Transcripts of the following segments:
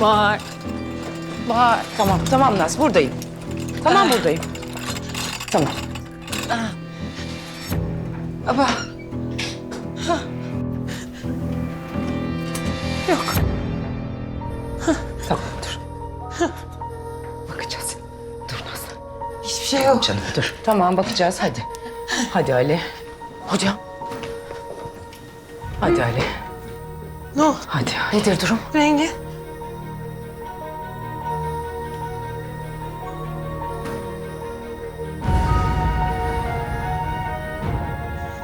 Var. Var. Tamam, tamam Naz, buradayım. Tamam, Ah. buradayım. Tamam. Aba. Yok. Tamam, dur. Bakacağız. Dur Naz. Hiçbir şey yok. Canım dur. Tamam, bakacağız. Hadi. Hadi Ali. Hocam. Hadi Ali. Ne oldu? Hadi. Nedir durum? Rengi?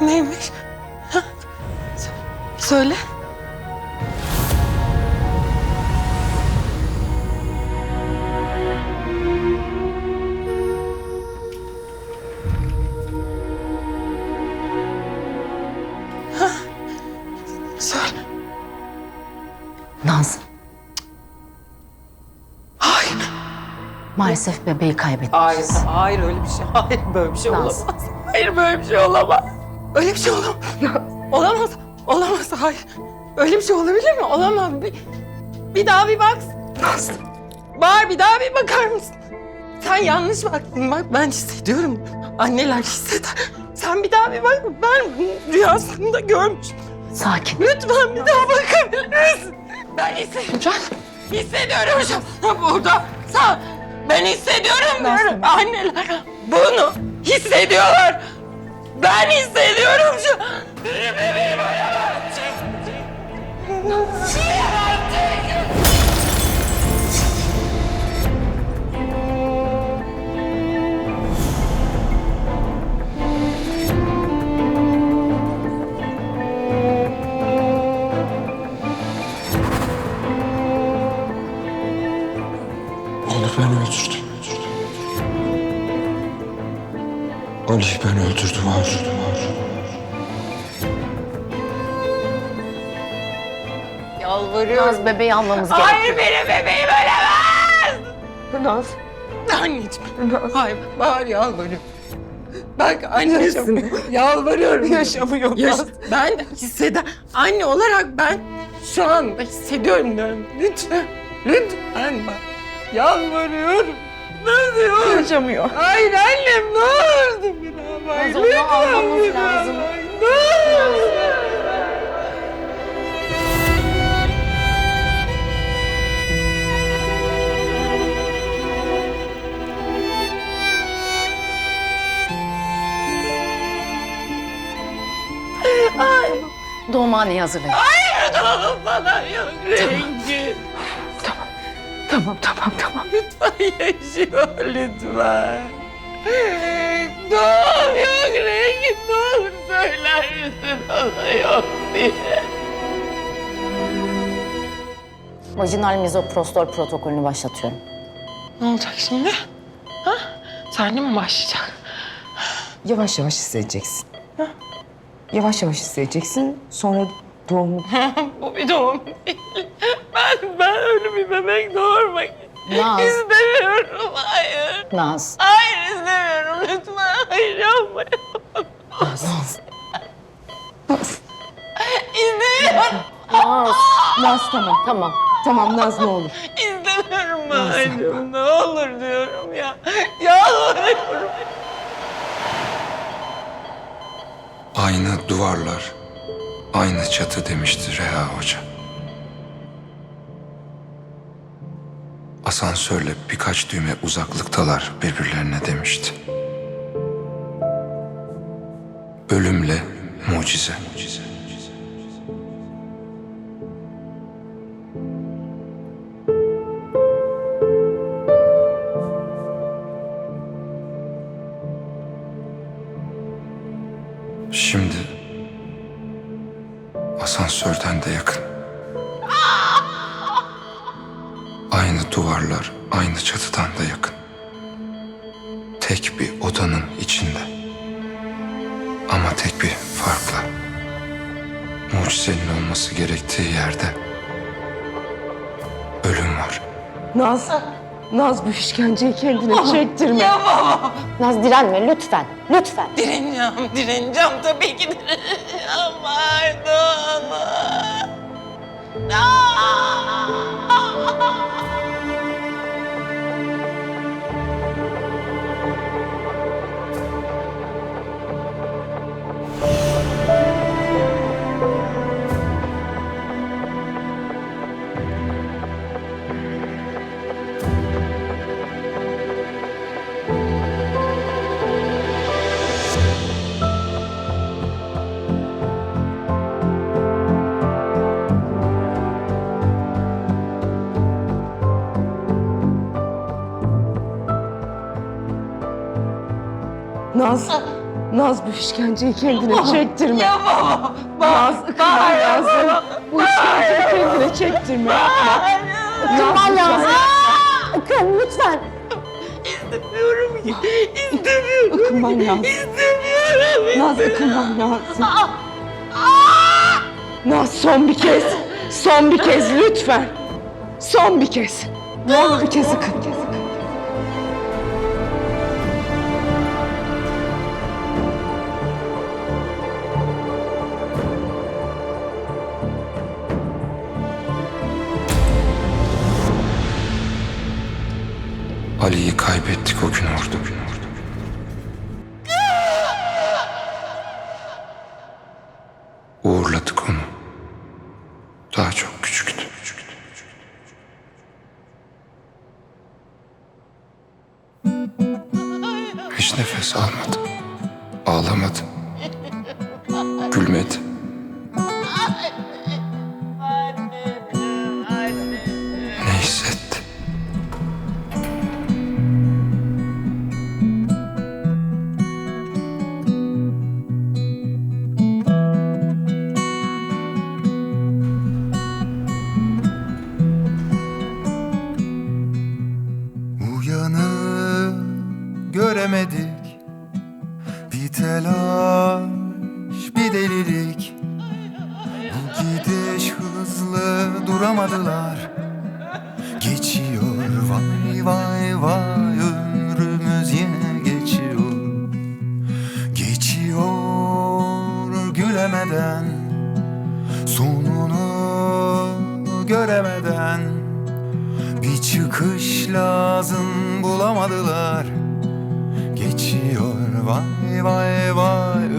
Neymiş? Ha? Söyle. Ha? Söyle. Naz, Hayır. maalesef bebeği kaybettik. Hayır, hayır öyle bir şey. Hayır böyle bir şey Naz. olamaz. Hayır böyle bir şey olamaz. Öyle bir şey olamaz. Olamaz. Olamaz. Hayır. Öyle bir şey olabilir mi? Olamaz. Bir, bir daha bir bak. Naz. Bahar bir daha bir bakar mısın? Sen yanlış baktın. Bak ben hissediyorum. Anneler hisseder. Sen bir daha bir bak. Ben rüyasında görmüştüm. Sakin. Lütfen bir daha bakabilir misin? Ben hissediyorum. Hissediyorum hocam. Burada. Sağ. Ben hissediyorum. diyorum. Anneler bunu hissediyorlar. Ben hissediyorum şu. Benim bebeğim olamaz. Ali'yi ben öldürdüm, öldürdüm, öldürdüm. Yalvarıyorum. Naz bebeği almamız gerekiyor. Hayır benim bebeğim ölemez. Naz. Anneciğim. Hayır Bahar yalvarıyorum. Bak anneciğim yalvarıyorum. Yaşamıyor. Yaş ben hisseder. Anne olarak ben şu anda hissediyorum diyorum. Lütfen. Lütfen bak. Yalvarıyorum. Ne diyor? Yaşamıyor. Hayır annem ne olurdu bir daha bak. Naz, onu almamız lazım. Ne olur. Doğumhaneyi hazırlayın. Hayır doğum falan yok rengi. Tamam, tamam, tamam. Lütfen yaşıyor lütfen. Doğum yok rengi ne olur söyler misin ona yok diye. Vajinal mizoprostol protokolünü başlatıyorum. Ne olacak şimdi? Ha? Sahne mi başlayacak? Yavaş yavaş hissedeceksin. Yavaş yavaş hissedeceksin. Sonra doğumu... Bu bir doğum değil. Ben, ben öyle bir bebek doğurmak Naz. istemiyorum. Hayır. Naz. Hayır istemiyorum lütfen. Hayır yapma. Naz, Naz. İstemiyorum. Naz. Naz tamam. Tamam. Tamam Naz ne olur. İstemiyorum Bahar'cığım. Ne olur diyorum ya. Yalvarıyorum. Aynı duvarlar, aynı çatı demişti Reha Hoca. Asansörle birkaç düğme uzaklıktalar birbirlerine demişti. Ölümle mucize. Şimdi asansörden de yakın. Aynı duvarlar, aynı çatıdan da yakın. Tek bir odanın içinde. Ama tek bir farkla. Mucizenin olması gerektiği yerde ölüm var. Naz, Naz bu işkenceyi kendine çektirme. Yapamam. Naz direnme lütfen. Lütfen. Direneceğim, direneceğim. Tabii ki direneceğim. Olur. Aa! Ha ha ha ha! Naz, Naz bu işkenceyi kendine çektirme. Yapamam. Naz, kırman lazım. Bu işkenceyi kendine çektirme. Yapma. Kırman lazım. Akın lütfen. Ikınman lazım. İstemiyorum. Naz ıkınman lazım. Naz son bir kez. Son bir kez lütfen. Son bir kez. Ne olur bir kez ıkın. Ali'yi kaybettik o gün orada. Uğurladık onu. Daha çok küçüktü. Hiç nefes almadım. Ağlamadım. Lazım bulamadılar. Geçiyor vay vay vay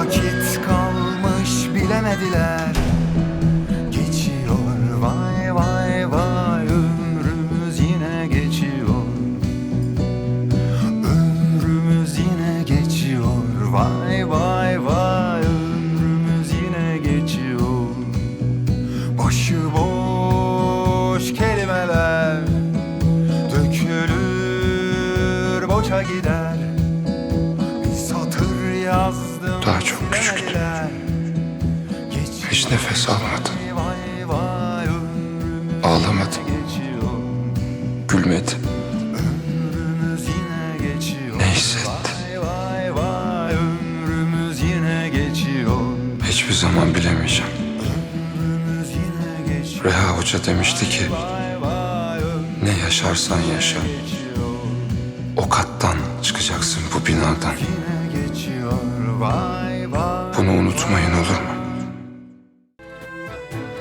vakit kalmış bilemediler. Geçiyor vay vay vay ömrümüz yine geçiyor. Ömrümüz yine geçiyor vay vay vay ömrümüz yine geçiyor. Başıboş kelimeler Dökülür boşa gider nefes almadı. vay vay ömrümüz Ağlamadı. geçiyor Gülmedi. Ömrümüz yine geçiyor Ne hissetti? Vay vay vay ömrümüz yine geçiyor Hiçbir zaman bilemeyeceğim. Reha Hoca demişti ki ne yaşarsan yaşa o kattan çıkacaksın bu binadan. Bunu unutmayın olur mu?